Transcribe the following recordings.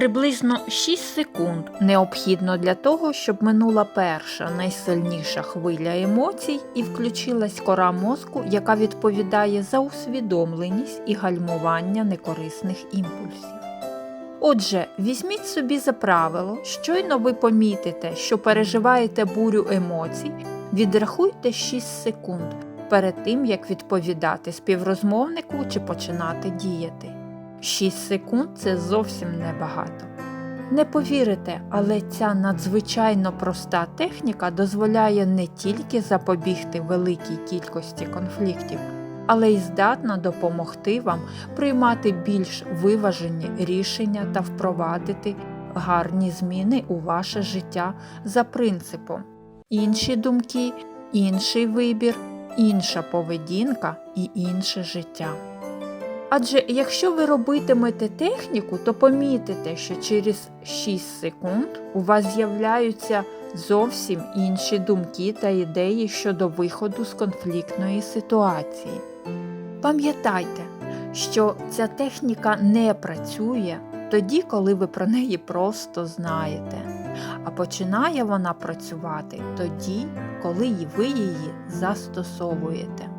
Приблизно 6 секунд необхідно для того, щоб минула перша найсильніша хвиля емоцій і включилась кора мозку, яка відповідає за усвідомленість і гальмування некорисних імпульсів. Отже, візьміть собі за правило, щойно ви помітите, що переживаєте бурю емоцій, відрахуйте 6 секунд перед тим, як відповідати співрозмовнику чи починати діяти. 6 секунд це зовсім небагато. Не повірите, але ця надзвичайно проста техніка дозволяє не тільки запобігти великій кількості конфліктів, але й здатна допомогти вам приймати більш виважені рішення та впровадити гарні зміни у ваше життя за принципом інші думки, інший вибір, інша поведінка і інше життя. Адже якщо ви робитимете техніку, то помітите, що через 6 секунд у вас з'являються зовсім інші думки та ідеї щодо виходу з конфліктної ситуації. Пам'ятайте, що ця техніка не працює тоді, коли ви про неї просто знаєте, а починає вона працювати тоді, коли ви її застосовуєте.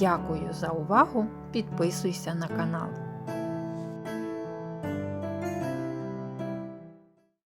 Дякую за увагу! Підписуйся на канал.